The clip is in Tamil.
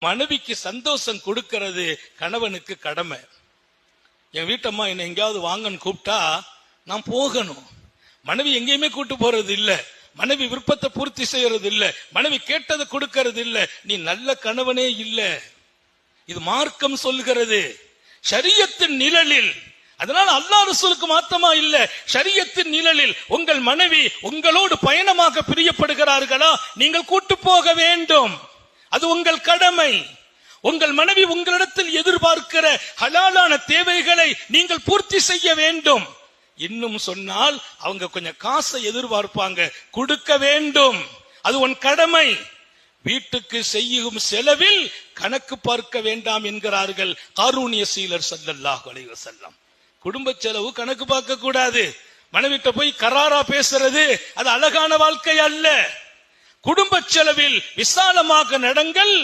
மனைவிக்கு சந்தோஷம் கொடுக்கிறது கணவனுக்கு கடமை. என் வீட்டம்மா என்னை எங்கேயாவது வாங்கன்னு கூப்பிட்டா நான் போகணும். மனைவி எங்கேயுமே கூட்டு போறது இல்லை. மனைவி விருப்பத்தை பூர்த்தி செய்யறது இல்லை. மனைவி கேட்டதை கொடுக்கறது இல்லை. நீ நல்ல கணவனே இல்லை. இது மார்க்கம் சொல்கிறது சரியத்தின் நிழலில். அதனால அல்லா ரசூலுக்கு மாத்தமா இல்ல. சரியத்தின் நிழலில் உங்கள் மனைவி உங்களோடு பயணமாக பிரியப்படுகிறார்களா? நீங்கள் கூட்டு போக வேண்டும். அது உங்கள் கடமை. உங்கள் மனைவி உங்களிடத்தில் எதிர்பார்க்கிற ஹலாலான தேவைகளை நீங்கள் பூர்த்தி செய்ய வேண்டும். இன்னும் சொன்னால் அவங்க கொஞ்சம் காசை எதிர்பார்ப்பாங்க. கொடுக்க வேண்டும். அது உன் கடமை. வீட்டுக்கு செய்யும் செலவில் கணக்கு பார்க்க வேண்டாம் என்கிறார்கள் காரூணிய சீலர் சல்லல்லாஹு அலைஹி செல்லம் குடும்ப செலவு கணக்கு பார்க்க கூடாது. மனைவிட்ட போய் கராரா பேசுறது அது அழகான வாழ்க்கை அல்ல. குடும்ப செலவில் விசாலமாக நடங்கள்.